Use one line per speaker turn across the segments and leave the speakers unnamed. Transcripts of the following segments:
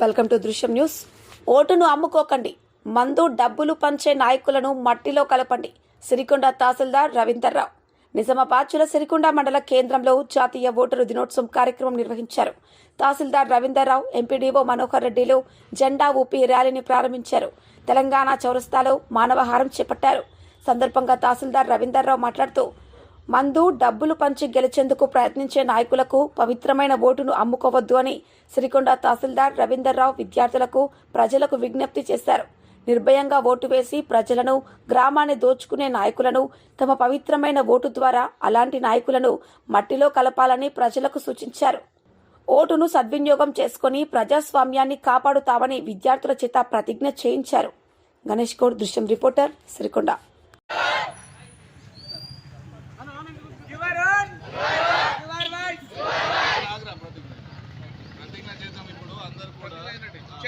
Welcome to దృశ్యం news. ఓటును అమ్ముకోకండి. మందు డబ్బులు పంచే నాయకులను మట్టిలో కలపండి. సిరికొండ తహసీల్దార్ రవీందర్రావు నిజామాబాద్ సిరికొండ మండల కేంద్రంలో జాతీయ ఓటరు దినోత్సవం కార్యక్రమం నిర్వహించారు. తహసీల్దార్ రవీందర్రావు ఎంపీడీఓ మనోహర్ రెడ్డిలు జెండా ఊపి ర్యాలీని ప్రారంభించారు. తెలంగాణ చౌరస్తాలో మానవహారం చేపట్టారు. సందర్భంగా తహసీల్దార్ రవీందర్రావు మాట్లాడుతూ మందు డబ్బులు పంచి గెలిచేందుకు ప్రయత్నించే నాయకులకు పవిత్రమైన ఓటును అమ్ముకోవద్దు అని సిరికొండ తహసీల్దార్ రవీందర్రావు విద్యార్థులకు ప్రజలకు విజ్ఞప్తి చేశారు. నిర్భయంగా ఓటు వేసి ప్రజలను గ్రామాన్ని దోచుకునే నాయకులను తమ పవిత్రమైన ఓటు ద్వారా అలాంటి నాయకులను మట్టిలో కలపాలని ప్రజలకు సూచించారు. ఓటును సద్వినియోగం చేసుకుని ప్రజాస్వామ్యాన్ని కాపాడుతామని విద్యార్థుల చేత ప్రతిజ్ఞ చేయించారు. గణేష్ గౌడ్ దృశ్యం రిపోర్టర్ సిరికొండ.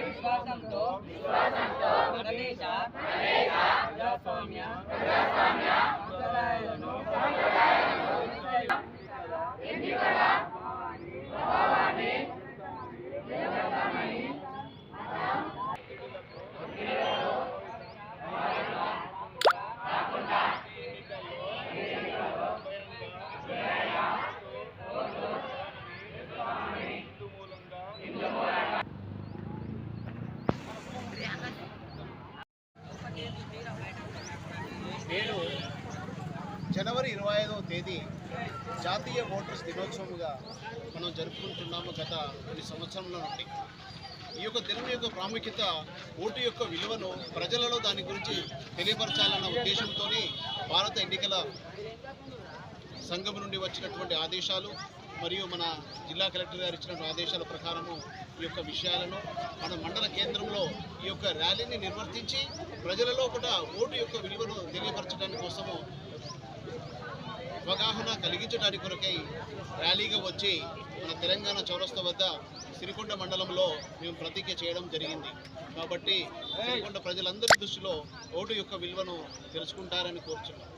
విశ్వాసంతో భారతదేశ ప్రజాస్వామ్య
జనవరి ఇరవై ఐదవ తేదీ జాతీయ ఓటర్స్ దినోత్సవంగా మనం జరుపుకుంటున్నాము గత కొన్ని సంవత్సరంలో నుండి. ఈ యొక్క దినం యొక్క ప్రాముఖ్యత ఓటు యొక్క విలువను ప్రజలలో దాని గురించి తెలియపరచాలన్న ఉద్దేశంతో భారత ఎన్నికల సంఘం నుండి వచ్చినటువంటి ఆదేశాలు మరియు మన జిల్లా కలెక్టర్ గారు ఇచ్చినటువంటి ఆదేశాల ప్రకారము ఈ యొక్క విషయాలను మన మండల కేంద్రంలో ఈ యొక్క ర్యాలీని నిర్వర్తించి ప్రజలలో కూడా ఓటు యొక్క విలువను తెలియపరచడానికి కోసము అవగాహన కలిగించడానికి కొరకై ర్యాలీగా వచ్చి మన తెలంగాణ చౌరస్తా వద్ద సిరికొండ మండలంలో మేము ప్రతిజ్ఞ చేయడం జరిగింది. కాబట్టి సిరికొండ ప్రజలందరి దృష్టిలో ఓటు యొక్క విలువను తెలుసుకుంటారని కోరుచున్నాం.